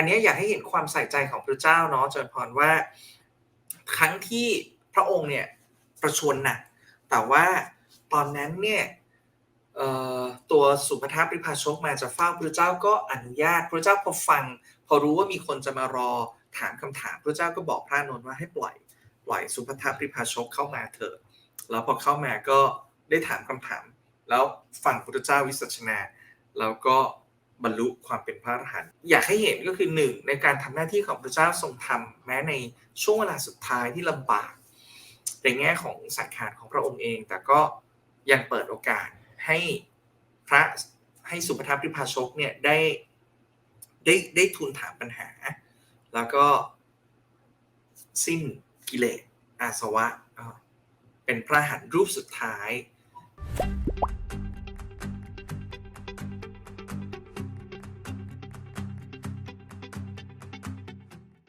อันนี้อยากให้เห็นความใส่ใจของพระเจ้าเนาะจริญพรว่าครั้งที่พระองค์เนี่ยประชวรหนักแต่ว่าตอนนั้นเนี่ยตัวสุภทัพริพาชกมาจะเฝ้าพระเจ้าก็อนุญาตพระเจ้าพอฟัง พอรู้ว่ามีคนจะมารอถามคำถามพระเจ้าก็บอกพระนนท์ว่าให้ปล่อยปล่อยสุภทัพริพาชกเข้ามาเถอะแล้วพอเข้ามาก็ได้ถามคำถาม แล้วฟังพระเจ้าวิสัชนา แล้วก็ บรรลุความเป็นพระอรหันต์อยากให้เห็นก็คือหนึ่งในการทำหน้าที่ของพระเจ้าทรงทำแม้ในช่วงเวลาสุดท้ายที่ลำบากในแง่ของสังขารของพระองค์เอง แต่ก็ยังเปิดโอกาสให้พระให้สุภทัพริพาชกเนี่ยได้ได้ได้ทูลถามปัญหา แล้วก็สิ้นกิเลสอาสวะ เป็นพระหันรูปสุดท้าย